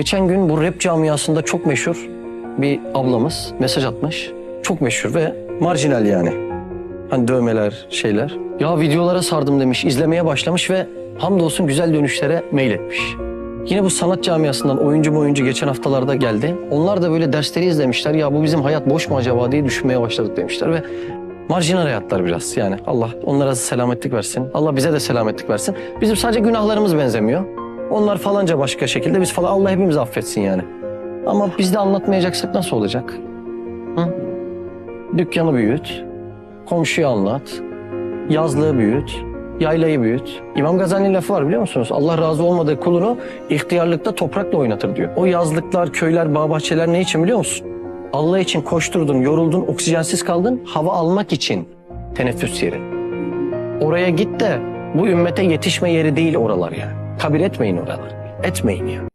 Geçen gün bu rap camiasında çok meşhur bir ablamız mesaj atmış. Çok meşhur ve marjinal yani. Hani dövmeler, şeyler. Ya videolara sardım demiş, izlemeye başlamış ve hamdolsun güzel dönüşlere mail etmiş. Yine bu sanat camiasından oyuncu oyuncu geçen haftalarda geldi. Onlar da böyle dersleri izlemişler. Ya bu bizim hayat boş mu acaba diye düşünmeye başladık demişler ve marjinal hayatlar biraz yani. Allah onlara selametlik versin. Allah bize de selametlik versin. Bizim sadece günahlarımız benzemiyor. Onlar falanca başka şekilde biz falan Allah hepimizi affetsin yani. Ama biz de anlatmayacaksak nasıl olacak? Hı? Dükkanı büyüt, komşuyu anlat, yazlığı büyüt, yaylayı büyüt. İmam Gazali'nin lafı var biliyor musunuz? Allah razı olmadığı kulunu ihtiyarlıkta toprakla oynatır diyor. O yazlıklar, köyler, bağ bahçeler ne için biliyor musun? Allah için koşturdun, yoruldun, oksijensiz kaldın, hava almak için teneffüs yeri. Oraya git de bu ümmete yetişme yeri değil oralar yani. Kabir etmeyin oralar. Etmeyin ya.